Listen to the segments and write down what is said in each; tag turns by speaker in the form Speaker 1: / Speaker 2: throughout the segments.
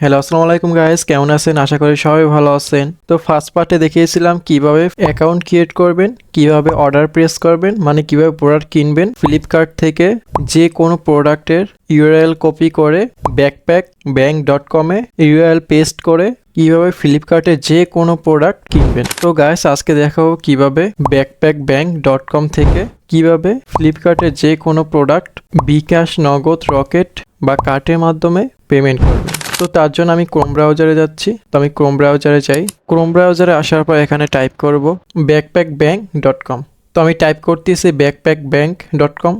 Speaker 1: Hello আসসালামু আলাইকুম guys কেমন আছেন? আশা করি সবাই ভালো আছেন। তো ফার্স্ট পার্টে দেখিয়েছিলাম কীভাবে অ্যাকাউন্ট ক্রিয়েট করবেন, কীভাবে অর্ডার প্রেস করবেন মানে কীভাবে প্রোডাক্ট কিনবেন। ফ্লিপকার্ট থেকে যে কোনো প্রোডাক্টের ইউআরএল কপি করে ব্যাকপ্যাক ব্যাঙ্ক ডট কমে ইউআরএল পেস্ট করে কীভাবে ফ্লিপকার্টে যে কোনো প্রোডাক্ট কিনবেন। তো গাইস আজকে দেখাবো কীভাবে ব্যাকপ্যাক ব্যাঙ্ক ডট কম থেকে কীভাবে ফ্লিপকার্টে যে কোনো প্রোডাক্ট বিকাশ, নগদ রকেট বা কার্টের মাধ্যমে পেমেন্ট করবেন। তো তার জন্য আমি ক্রোম ব্রাউজারে যাচ্ছি। তো আমি ক্রোম ব্রাউজারে যাই। ক্রোম ব্রাউজারে আসার পর এখানে টাইপ করব ব্যাকপ্যাক ব্যাংক ডট কম তো আমি টাইপ করতেছি backpack bank dot com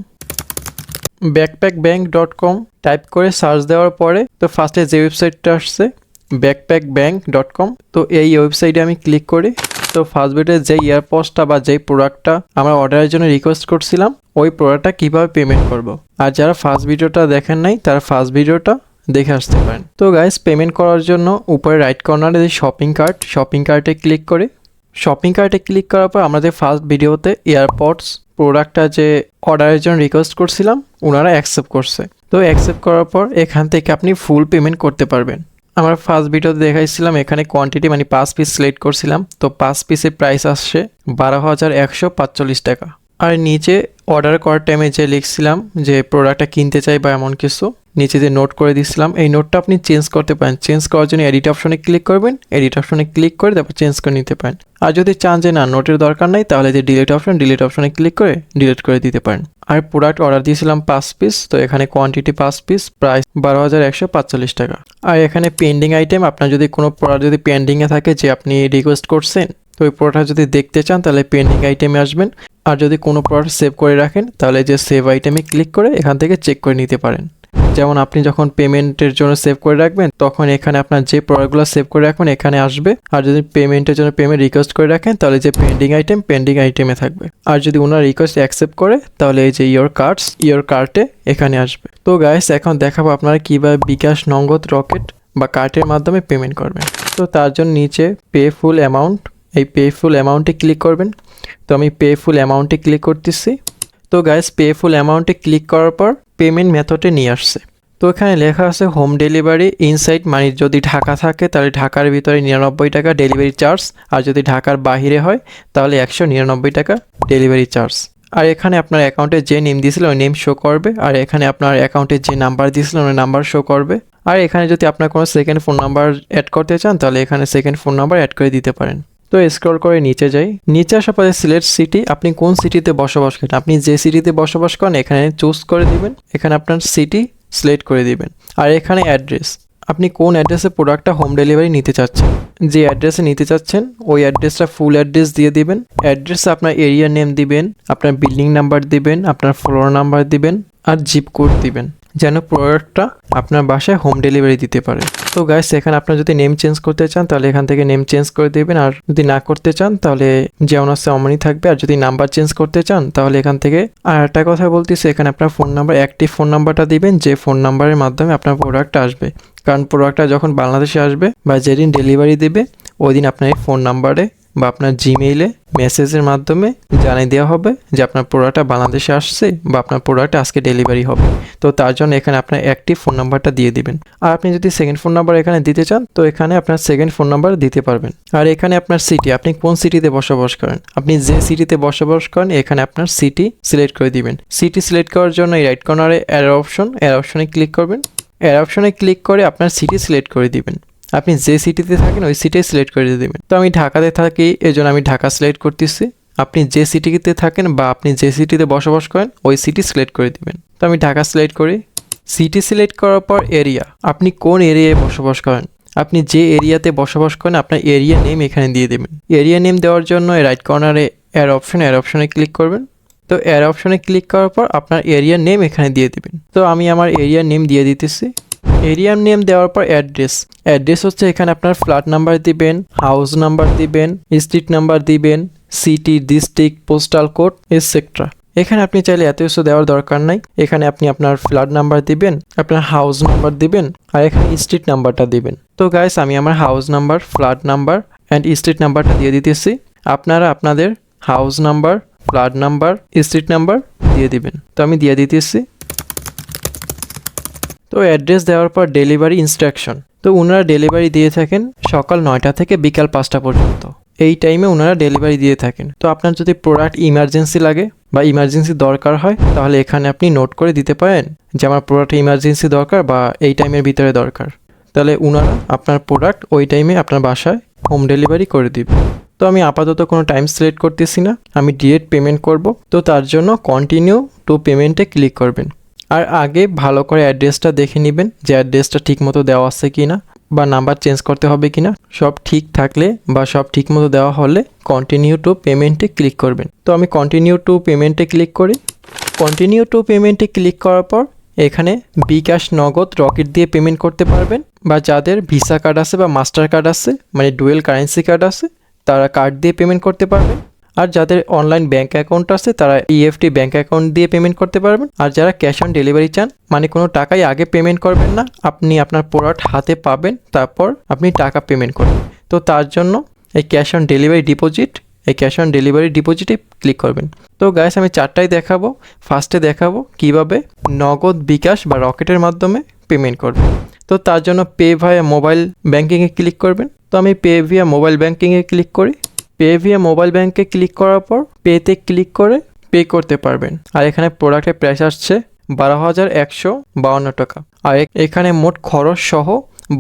Speaker 1: backpack bank dot com type করে সার্চ দেওয়ার পরে তো ফার্স্টে যে ওয়েবসাইটটা আসছে ব্যাকপ্যাক ব্যাংক ডট কম তো এই ওয়েবসাইটে আমি ক্লিক করি। তো ফার্স্ট ভিডিওতে যে ইয়ারপডসটা বা যেই প্রোডাক্টটা আমরা অর্ডারের জন্য রিকোয়েস্ট করছিলাম, ওই প্রোডাক্টটা কীভাবে পেমেন্ট করব। আর যারা ফার্স্ট ভিডিওটা দেখেন নাই, তারা ফার্স্ট ভিডিওটা দেখে আসতে পারেন। তো গাইস পেমেন্ট করার জন্য উপরে রাইট কর্নারে যে শপিং কার্ট শপিং কার্টে ক্লিক করে শপিং কার্টে ক্লিক করার পর আমাদের ফার্স্ট ভিডিওতে এয়ারপডস প্রোডাক্টটা যে অর্ডারের জন্য রিকোয়েস্ট করছিলাম ওনারা অ্যাকসেপ্ট করছে। তো অ্যাকসেপ্ট করার পর এখান থেকে আপনি ফুল পেমেন্ট করতে পারবেন। আমার ফার্স্ট ভিডিওতে দেখাইছিলাম, এখানে কোয়ান্টিটি মানে পাঁচ পিস সিলেক্ট করছিলাম। তো পাঁচ পিসের প্রাইস আসছে বারো হাজার একশো পাঁচচল্লিশ টাকা। আর নিচে অর্ডার করার টাইমে যে লিখছিলাম যে প্রোডাক্টটা কিনতে চাই বা এমন কিছু নিচে যে নোট করে দিয়েছিলাম, এই নোটটা আপনি চেঞ্জ করতে পারেন। চেঞ্জ করার জন্য এডিট অপশনে ক্লিক করবেন। এডিট অপশনে ক্লিক করে তারপর চেঞ্জ করে নিতে পারেন। আর যদি চান যে না নোটের দরকার নাই, তাহলে যে ডিলিট অপশন ডিলিট অপশনে ক্লিক করে ডিলিট করে দিতে পারেন। আর প্রোডাক্ট অর্ডার দিয়েছিলাম পাঁচ পিস তো এখানে কোয়ান্টিটি পাঁচ পিস প্রাইস বারো হাজার একশো পাঁচচল্লিশ টাকা। আর এখানে পেন্ডিং আইটেম আপনার যদি কোনো প্রোডাক্ট যদি পেন্ডিংয়ে থাকে, যে আপনি রিকোয়েস্ট করছেন, তো ওই প্রোডাক্ট যদি দেখতে চান, তাহলে পেন্ডিং আইটেমে আসবেন। আর যদি কোনো প্রোডাক্ট সেভ করে রাখেন, তাহলে যে সেভ আইটেমে ক্লিক করে এখান থেকে চেক করে নিতে পারেন। যেমন আপনি যখন পেমেন্টের জন্য সেভ করে রাখবেন, তখন এখানে আপনার যে প্রোডাক্টগুলো সেভ করে রাখবেন, এখানে আসবে। আর যদি পেমেন্টের জন্য পেমেন্ট রিকোয়েস্ট করে রাখেন, তাহলে যে পেন্ডিং আইটেম পেন্ডিং আইটেমে থাকবে। আর যদি ওনার রিকোয়েস্ট অ্যাকসেপ্ট করে, তাহলে এই যে ইয়োর কার্ডস ইয়োর কার্টে এখানে আসবে। তো গাইস এখন দেখাবো আপনারা কীভাবে বিকাশ নগদ রকেট বা কার্টের মাধ্যমে পেমেন্ট করবেন। তো তার জন্য নিচে পে ফুল অ্যামাউন্ট এই পে ফুল অ্যামাউন্টে ক্লিক করবেন। তো আমি পে ফুল অ্যামাউন্টে ক্লিক করতেছি। তো গাইস পে ফুল অ্যামাউন্টে ক্লিক করার পর পেমেন্ট মেথডে নিয়ে আসছে। তো এখানে লেখা আছে হোম ডেলিভারি ইনসাইড মানে যদি ঢাকা থাকে, তাহলে ঢাকার ভিতরে নিরানব্বই টাকা ডেলিভারি চার্জ আর যদি ঢাকার বাহিরে হয়, তাহলে একশো নিরানব্বই টাকা ডেলিভারি চার্জ আর এখানে আপনার অ্যাকাউন্টে যে নেম দিয়েছিল, ওই নেম শো করবে। আর এখানে আপনার অ্যাকাউন্টে যে নাম্বার দিয়েছিলেন ওই নাম্বার শো করবে। আর এখানে যদি আপনার কোনো সেকেন্ড ফোন নাম্বার অ্যাড করতে চান, তাহলে এখানে সেকেন্ড ফোন নাম্বার অ্যাড করে দিতে পারেন। তো স্ক্রল করে নিচে যাই। নিচে আসার পরে সিলেক্ট সিটি আপনি কোন সিটিতে বসবাস করেন? আপনি যে সিটিতে বসবাস করেন, এখানে চুজ করে দিবেন। এখানে আপনার সিটি সিলেক্ট করে দিবেন। আর এখানে অ্যাড্রেস আপনি কোন অ্যাড্রেসে প্রোডাক্টটা হোম ডেলিভারি নিতে চাচ্ছেন? যে অ্যাড্রেসে নিতে চাচ্ছেন, ওই অ্যাড্রেসটা ফুল অ্যাড্রেস দিয়ে দিবেন। অ্যাড্রেসে আপনার এরিয়া নেম দিবেন, আপনার বিল্ডিং নাম্বার দিবেন, আপনার ফ্লোর নাম্বার দিবেন, আর জিপ কোড দিবেন। যেন প্রোডাক্টটা আপনার বাসায় হোম ডেলিভারি দিতে পারে। তো গাইস এখানে আপনার যদি নেম চেঞ্জ করতে চান, তাহলে এখান থেকে নেম চেঞ্জ করে দেবেন। আর যদি না করতে চান, তাহলে যেমন আছে অমনই থাকবে। আর যদি নাম্বার চেঞ্জ করতে চান, তাহলে এখান থেকে আর একটা কথা বলতেছি, এখানে আপনার ফোন নাম্বার অ্যাক্টিভ ফোন নাম্বারটা দিবেন, যে ফোন নাম্বারের মাধ্যমে আপনার প্রোডাক্টটা আসবে। কারণ প্রোডাক্টটা যখন বাংলাদেশে আসবে বা যেদিন ডেলিভারি দেবে, ওই দিন আপনার এই ফোন নাম্বারে বা আপনার জিমেইলে মেসেজের মাধ্যমে জানিয়ে দেওয়া হবে যে আপনার প্রোডাক্টটা বাংলাদেশে আসছে বা আপনার প্রোডাক্ট আজকে ডেলিভারি হবে। তো তার জন্য এখানে আপনার একটি ফোন নাম্বারটা দিয়ে দিবেন। আর আপনি যদি সেকেন্ড ফোন নাম্বার এখানে দিতে চান, তো এখানে আপনার সেকেন্ড ফোন নাম্বার দিতে পারবেন। আর এখানে আপনার সিটি আপনি কোন সিটিতে বসবাস করেন? আপনি যে সিটিতে বসবাস করেন, এখানে আপনার সিটি সিলেক্ট করে দিবেন। সিটি সিলেক্ট করার জন্য এই রাইট কর্নারে এর অপশন এর অপশনে ক্লিক করবেন। এর অপশনে ক্লিক করে আপনার সিটি সিলেক্ট করে দিবেন। আপনি যে সিটিতে থাকেন, ওই সিটে সিলেক্ট করে দেবেন। তো আমি ঢাকাতে থাকি এই জন্য আমি ঢাকা সিলেক্ট করতেছি। আপনি যে সিটিতে থাকেন বা আপনি যে সিটিতে বসবাস করেন, ওই সিটি সিলেক্ট করে দিবেন। তো আমি ঢাকা সিলেক্ট করি। সিটি সিলেক্ট করার পর এরিয়া আপনি কোন এরিয়ায় বসবাস করেন? আপনি যে এরিয়াতে বসবাস করেন, আপনার এরিয়া নেম এখানে দিয়ে দেবেন। এরিয়া নেম দেওয়ার জন্য রাইট কর্নারে এর অপশন এর অপশনে ক্লিক করবেন। তো এর অপশনে ক্লিক করার পর আপনার এরিয়া নেম এখানে দিয়ে দিবেন। তো আমি আমার এরিয়া নেম দিয়ে দিতেছি। এরিয়ার নেম দেওয়ার পর অ্যাড্রেস। অ্যাড্রেস হচ্ছে এখানে আপনার ফ্ল্যাট নাম্বার দিবেন, হাউস নাম্বার দিবেন, স্ট্রিট নাম্বার দিবেন, city, district, postal code etcetera এখানে আপনি চাইলে এত কিছু দেওয়ার দরকার নাই। এখানে আপনি আপনার ফ্ল্যাট নাম্বার দিবেন, আপনার হাউস নাম্বার দিবেন আর এখানে স্ট্রিট নাম্বারটা দিবেন। তো গাইস আমি আমার house number, flat number and street নাম্বারটা দিয়ে দিতেছি। আপনারা আপনাদের house number, flat number, street number দিয়ে দিবেন। তো আমি দিয়ে দিতেছি। তো অ্যাড্রেস দেওয়ার পর ডেলিভারি ইনস্ট্রাকশন। তো ওনারা ডেলিভারি দিয়ে থাকেন সকাল নয়টা থেকে বিকাল পাঁচটা পর্যন্ত। এই টাইমে ওনারা ডেলিভারি দিয়ে থাকেন। তো আপনার যদি প্রোডাক্ট ইমার্জেন্সি লাগে বা ইমার্জেন্সি দরকার হয়, তাহলে এখানে আপনি নোট করে দিতে পারেন যে আমার প্রোডাক্ট ইমার্জেন্সি দরকার বা এই টাইমের ভিতরে দরকার। তাহলে ওনারা আপনার প্রোডাক্ট ওই টাইমে আপনার বাসায় হোম ডেলিভারি করে দিবে। তো আমি আপাতত কোনো টাইম সিলেক্ট করতেছি না। আমি ডিরেক্ট পেমেন্ট করব। তো তার জন্য কন্টিনিউ টু পেমেন্টে ক্লিক করবেন। আর আগে ভালো করে অ্যাড্রেসটা দেখে নেবেন যে অ্যাড্রেসটা ঠিক মতো দেওয়া আছে কি না বা নাম্বার চেঞ্জ করতে হবে কি না সব ঠিক থাকলে বা সব ঠিক মতো দেওয়া হলে কন্টিনিউ টু পেমেন্টে ক্লিক করবেন। তো আমি কন্টিনিউ টু পেমেন্টে ক্লিক করি। কন্টিনিউ টু পেমেন্টে ক্লিক করার পর এখানে বিকাশ নগদ রকেট দিয়ে পেমেন্ট করতে পারবেন বা যাদের ভিসা কার্ড আছে বা মাস্টার কার্ড আছে মানে ডুয়েল কারেন্সি কার্ড আছে, তারা কার্ড দিয়ে পেমেন্ট করতে পারবেন। আর যাদের অনলাইন ব্যাঙ্ক অ্যাকাউন্ট আছে, তারা ইএফটি ব্যাঙ্ক অ্যাকাউন্ট দিয়ে পেমেন্ট করতে পারবেন। আর যারা ক্যাশ অন ডেলিভারি চান মানে কোনো টাকাই আগে পেমেন্ট করবেন না, আপনি আপনার প্রোডাক্ট হাতে পাবেন, তারপর আপনি টাকা পেমেন্ট করবেন। তো তার জন্য এই ক্যাশ অন ডেলিভারি ডিপোজিট এই ক্যাশ অন ডেলিভারি ডিপোজিটে ক্লিক করবেন। তো গাইস আমি চারটাই দেখাবো। ফার্স্টে দেখাবো কীভাবে নগদ বিকাশ বা রকেটের মাধ্যমে পেমেন্ট করবেন। তো তার জন্য পে ভায়া মোবাইল ব্যাঙ্কিংয়ে ক্লিক করবেন। তো আমি পে ভিয়া মোবাইল ব্যাঙ্কিংয়ে ক্লিক করি। পে ভিয়া মোবাইল ব্যাঙ্কে ক্লিক করার পর পেতে ক্লিক করে পে করতে পারবেন। আর এখানে প্রোডাক্টের প্রাইস আসছে বারো হাজার একশো বাউন্ন টাকা। আর এখানে মোট খরচ সহ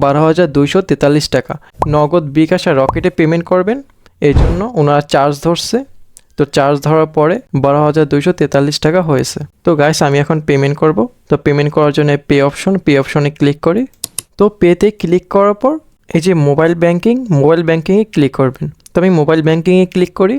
Speaker 1: বারো হাজার দুইশো তেতাল্লিশ টাকা। নগদ বিকাশ আর রকেটে পেমেন্ট করবেন। এই জন্য ওনারা চার্জ ধরছে। তো চার্জ ধরার পরে বারো হাজার দুইশো তেতাল্লিশ টাকা হয়েছে। তো গাইস আমি এখন পেমেন্ট করব। তো পেমেন্ট করার জন্য পে অপশন, পে অপশনে ক্লিক করি। তো পেতে ক্লিক করার পর এই যে মোবাইল ব্যাংকিং, মোবাইল ব্যাংকিংয়ে ক্লিক করবেন। তো আমি মোবাইল ব্যাংকিংয়ে ক্লিক করি।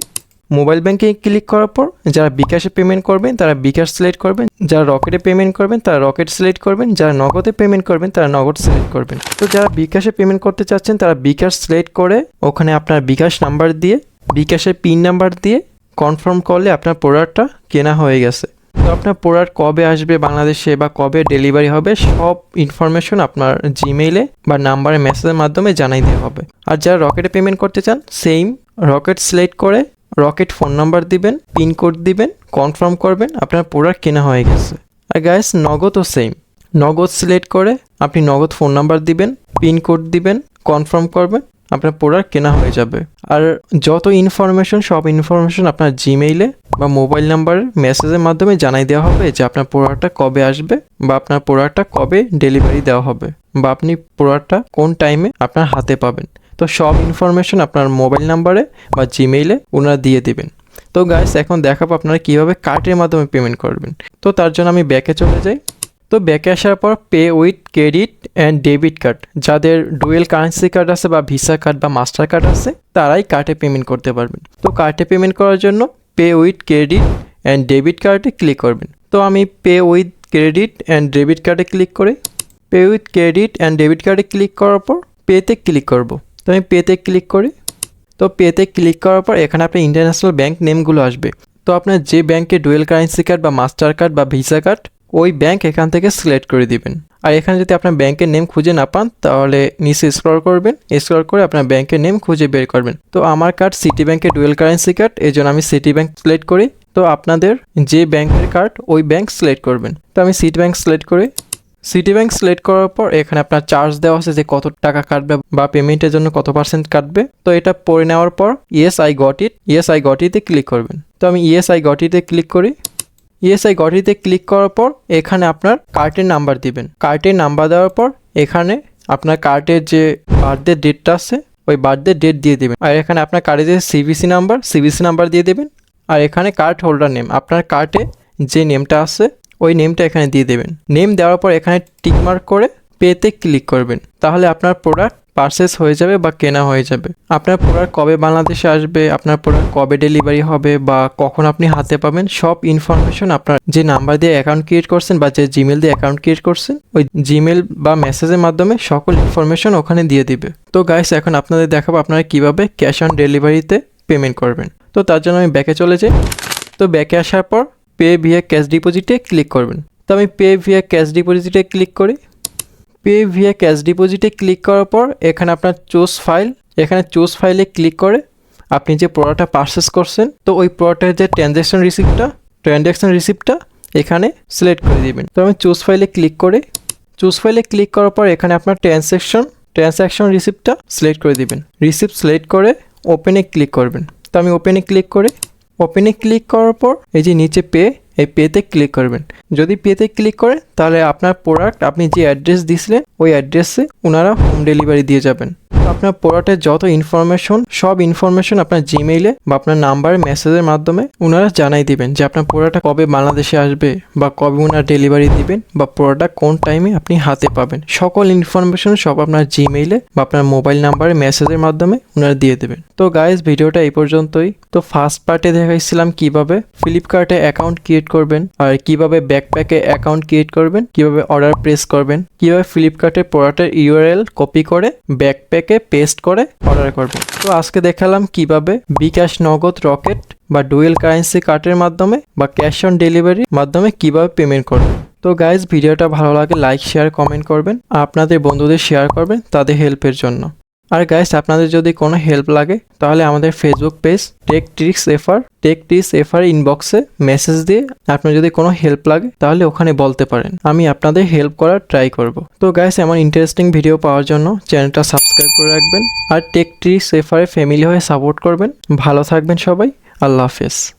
Speaker 1: মোবাইল ব্যাংকিংয়ে ক্লিক করার পর যারা বিকাশে পেমেন্ট করবেন, তারা বিকাশ সিলেক্ট করবেন। যারা রকেটে পেমেন্ট করবেন, তারা রকেট সিলেক্ট করবেন। যারা নগদে পেমেন্ট করবেন, তারা নগদ সিলেক্ট করবেন। তো যারা বিকাশে পেমেন্ট করতে চাচ্ছেন, তারা বিকাশ সিলেক্ট করে ওখানে আপনার বিকাশ নাম্বার দিয়ে, বিকাশের পিন নাম্বার দিয়ে কনফার্ম করলে আপনার প্রোডাক্টটা কেনা হয়ে গেছে। তো আপনার প্রোডাক্ট কবে আসবে বাংলাদেশে বা কবে ডেলিভারি হবে, সব ইনফরমেশন আপনার জিমেইলে বা নাম্বারে মেসেজের মাধ্যমে জানাই দেওয়া হবে। আর যারা রকেটে পেমেন্ট করতে চান সেম রকেট সিলেক্ট করে রকেট ফোন নাম্বার দিবেন পিন কোড দিবেন কনফার্ম করবেন, আপনার প্রোডাক্ট কেনা হয়ে গেছে। আর গ্যাস নগদও সেম নগদ সিলেক্ট করে আপনি নগদ ফোন নাম্বার দিবেন পিন কোড দিবেন কনফার্ম করবেন আপনার প্রোডাক্ট কেনা হয়ে যাবে। আর যত ইনফরমেশন সব ইনফরমেশন আপনার জিমেইলে বা মোবাইল নাম্বারের মেসেজের মাধ্যমে জানাই দেওয়া হবে যে আপনার প্রোডাক্টটা কবে আসবে বা আপনার প্রোডাক্টটা কবে ডেলিভারি দেওয়া হবে বা আপনি প্রোডাক্টটা কোন টাইমে আপনার হাতে পাবেন। তো সব ইনফরমেশন আপনার মোবাইল নাম্বারে বা জিমেইলে ওনারা দিয়ে দিবেন। তো গাইস এখন দেখাবো আপনারা কীভাবে কার্ডের মাধ্যমে পেমেন্ট করবেন। তো তার জন্য আমি ব্যাকে চলে যাই। তো ব্যাকে আসার পর pay with credit and debit card যাদের ডুয়েল কারেন্সি কার্ড আছে বা ভিসা কার্ড বা মাস্টার কার্ড আছে, তারাই কার্ডে পেমেন্ট করতে পারবেন। তো কার্ডে পেমেন্ট করার জন্য pay with credit and debit কার্ডে ক্লিক করবেন। তো আমি pay with credit and debit কার্ডে ক্লিক করি pay with credit and debit কার্ডে ক্লিক করার পর পেতে ক্লিক করব। তো আমি পেতে ক্লিক করি। তো পেতে ক্লিক করার পর এখানে আপনার ইন্টারন্যাশনাল ব্যাঙ্ক নেমগুলো আসবে। তো আপনার যে ব্যাংকে ডুয়েল কারেন্সি কার্ড বা মাস্টার কার্ড বা ভিসা কার্ড ওই ব্যাংক এখান থেকে সিলেক্ট করে দিবেন। আর এখানে যদি আপনার ব্যাংকের নেম খুঁজে না পান, তাহলে নিচে স্ক্রল করবেন। স্ক্রল করে আপনার ব্যাংকের নেম খুঁজে বের করবেন। তো আমার কার্ড সিটি ব্যাংকের ডুয়েল কারেন্সি কার্ড এই জন্য আমি সিটি ব্যাংক সিলেক্ট করি। তো আপনাদের যে ব্যাংকের কার্ড ওই ব্যাংক সিলেক্ট করবেন। তো আমি সিটি ব্যাংক সিলেক্ট করি। সিটি ব্যাংক সিলেক্ট করার পর এখানে আপনার চার্জ দেওয়া আছে যে কত টাকা কাটবে বা পেমেন্টের জন্য কত পার্সেন্ট কাটবে। তো এটা পড়ে নেওয়ার পর yes I got it yes I got ইতে ক্লিক করবেন। তো আমি ইয়েস আই গট ইতে ক্লিক করি। ইয়েস গঠিতে ক্লিক করার পর এখানে আপনার কার্টের নাম্বার দিবেন। কার্টের নাম্বার দেওয়ার পর এখানে আপনার কার্টের যে বার্থডে ডেটটা আছে, ওই বার্থডে ডেট দিয়ে দেবেন। আর এখানে আপনার কার্ডে যে সিবিসি নাম্বার সিবিসি নাম্বার দিয়ে দেবেন। আর এখানে কার্ড হোল্ডার নেম আপনার কার্টে যে নেমটা আছে, ওই নেমটা এখানে দিয়ে দেবেন। নেম দেওয়ার পর এখানে টিকমার্ক করে পেতে ক্লিক করবেন। তাহলে আপনার প্রোডাক্ট পারচেস হয়ে যাবে বা কেনা হয়ে যাবে। আপনার প্রোডাক্ট কবে বাংলাদেশে আসবে, আপনার প্রোডাক্ট কবে ডেলিভারি হবে বা কখন আপনি হাতে পাবেন, সব ইনফরমেশন আপনার যে নাম্বার দিয়ে অ্যাকাউন্ট ক্রিয়েট করছেন বা যে জিমেল দিয়ে অ্যাকাউন্ট ক্রিয়েট করছেন, ওই জিমেল বা মেসেজের মাধ্যমে সকল ইনফরমেশন ওখানে দিয়ে দিবে। তো গাইস এখন আপনাদের দেখাবো আপনারা কীভাবে ক্যাশ অন ডেলিভারিতে পেমেন্ট করবেন। তো তার জন্য আমি ব্যাকে চলে যাই। তো ব্যাকে আসার পর পে ভিয়া ক্যাশ ডিপোজিটে ক্লিক করবেন। তো আমি পে ভিয়া ক্যাশ ডিপোজিটে ক্লিক করি। পে ভিয়া ক্যাশ ডিপোজিটে ক্লিক করার পর এখানে আপনার চুজ ফাইল এখানে চুজ ফাইলে ক্লিক করে আপনি যে প্রোডাক্টটা পারচেস করছেন, তো ওই প্রোডাক্টের যে ট্রানজ্যাকশন রিসিপ্টটা ট্রানজ্যাকশন রিসিপ্টটা এখানে সিলেক্ট করে দিবেন। তো আমি চুজ ফাইলে ক্লিক করে চুজ ফাইলে ক্লিক করার পর এখানে আপনার ট্রানজ্যাকশন ট্রানজ্যাকশন রিসিপ্টটা সিলেক্ট করে দিবেন। রিসিপ্ট সিলেক্ট করে ওপেনে ক্লিক করবেন। তো আমি ওপেনে ক্লিক করে ওপেনে ক্লিক করার পর এই যে নিচে পে এই পেতে ক্লিক করবেন। যদি পেতে ক্লিক করে, তাহলে আপনার প্রোডাক্ট আপনি যে অ্যাড্রেস দিয়েছিলেন ওই অ্যাড্রেসে ওনারা হোম ডেলিভারি দিয়ে যাবেন। আপনার প্রোডাক্টের যত ইনফরমেশন সব ইনফরমেশন আপনার জিমেইলে বা আপনার নাম্বার মেসেজের মাধ্যমে ওনারা জানাই দিবেন যে আপনার প্রোডাক্টটা কবে বাংলাদেশে আসবে বা কবে ওনারা ডেলিভারি দিবেন বা প্রোডাক্ট কোন টাইমে আপনি হাতে পাবেন। সকল ইনফরমেশন সব আপনার জিমেইলে বা আপনার মোবাইল নাম্বারে মেসেজের মাধ্যমে ওনারা দিয়ে দেবেন। তো গাইজ ভিডিওটা এই পর্যন্তই। তো ফার্স্ট পার্টে দেখাইছিলাম কীভাবে ফ্লিপকার্টে অ্যাকাউন্ট ক্রিয়েট করবেন আর কীভাবে ব্যাকপ্যাকে অ্যাকাউন্ট ক্রিয়েট করবেন, কীভাবে অর্ডার প্রেস করবেন, কীভাবে ফ্লিপকার্টে প্রোডাক্টের ইউআরএল কপি করে ব্যাকপ্যাকে পেস্ট করে অর্ডার করবে। তো আজকে দেখালাম কীভাবে বিকাশ নগদ রকেট বা ডুয়েল কারেন্সি কার্ডের মাধ্যমে বা ক্যাশ অন ডেলিভারির মাধ্যমে কীভাবে পেমেন্ট করবে। তো গাইজ ভিডিওটা ভালো লাগে লাইক শেয়ার কমেন্ট করবেন। আপনাদের বন্ধুদের শেয়ার করবেন, তাদের হেল্পের জন্য। আর গাইস আপনাদের যদি কোনো হেল্প লাগে, তাহলে আমাদের Facebook page tech tricks FR tech tricks FR ইনবক্সে মেসেজ দিয়ে আপনার যদি কোনো হেল্প লাগে, তাহলে ওখানে বলতে পারেন। আমি আপনাদের হেল্প করার ট্রাই করব। তো গাইস এমন ইন্টারেস্টিং ভিডিও পাওয়ার জন্য চ্যানেলটা সাবস্ক্রাইব করে রাখবেন আর টেক ট্রিক্স এফআর ফ্যামিলি হয়ে সাপোর্ট করবেন। ভালো থাকবেন সবাই। আল্লাহ হাফেজ।